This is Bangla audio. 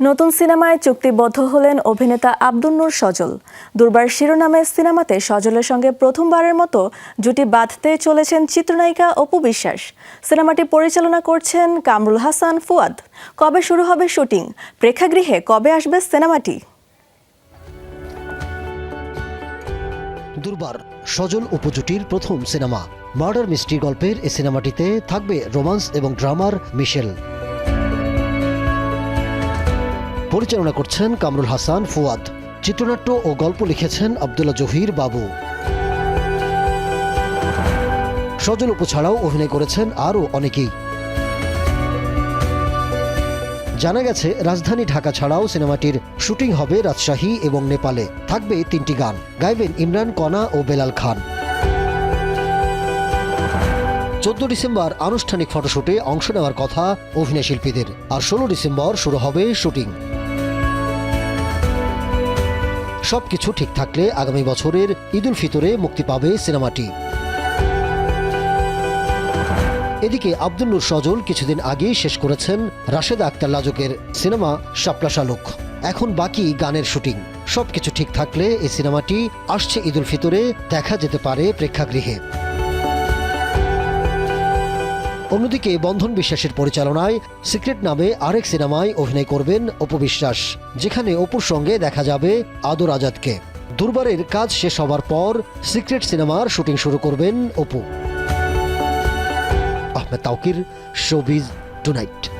নতুন সিনেমায় চুক্তিবদ্ধ হলেন অভিনেতা আব্দুল নূর সজল। দুর্বার শিরোনামে সিনেমাতে সজলের সঙ্গে প্রথমবারের মতো জুটি বাঁধতে চলেছেন চিত্রনায়িকা অপু বিশ্বাস। সিনেমাটি পরিচালনা করছেন কামরুল হাসান ফুয়াদ। কবে শুরু হবে শুটিং? প্রেক্ষাগৃহে কবে আসবে সিনেমাটি? দুর্বার সজল উপজুটির প্রথম সিনেমা, মার্ডার মিস্ট্রি গল্পের এই সিনেমাটিতে থাকবে রোমান্স এবং ড্রামার মিশেল। পরিচালনা করছেন কামরুল হাসান ফুয়াদ। চিত্রনাট্য ও গল্প লিখেছেন আবদুল্লাহ জহির বাবু। সজল উপু ছাড়াও অভিনয় করেছেন আরও অনেকেই। জানা গেছে, রাজধানী ঢাকা ছাড়াও সিনেমাটির শুটিং হবে রাজশাহী এবং নেপালে। থাকবে তিনটি গান। গাইবেন ইমরান কনা ও বেলাল খান। চোদ্দ ডিসেম্বর আনুষ্ঠানিক ফটোশুটে অংশ নেওয়ার কথা অভিনয় শিল্পীদের আর ষোলো ডিসেম্বর শুরু হবে শুটিং। সবকিছু ঠিক থাকলে আগামী বছরের ঈদুল ফিতরে মুক্তি পাবে সিনেমাটি। এদিকে আব্দুল নূর সজল কিছুদিন আগেই শেষ করেছেন রাশেদ আক্তার লাজকের সিনেমা শাপলা শালুক। এখন বাকি গানের শুটিং। সবকিছু ঠিক থাকলে এই সিনেমাটি আসছে ঈদুল ফিতরে, দেখা যেতে পারে প্রেক্ষাগৃহে। অন্যদিকে বন্ধন বিশ্বাসের পরিচালনায় সিক্রেট নামে আরেক সিনেমায় অভিনয় করবেন অপু বিশ্বাস, যেখানে অপুর সঙ্গে দেখা যাবে আদর আজাদকে দুর্বারের কাজ শেষ হবার পর সিক্রেট সিনেমার শুটিং শুরু করবেন Apu. Ahmed Tauquir showbiz tonight.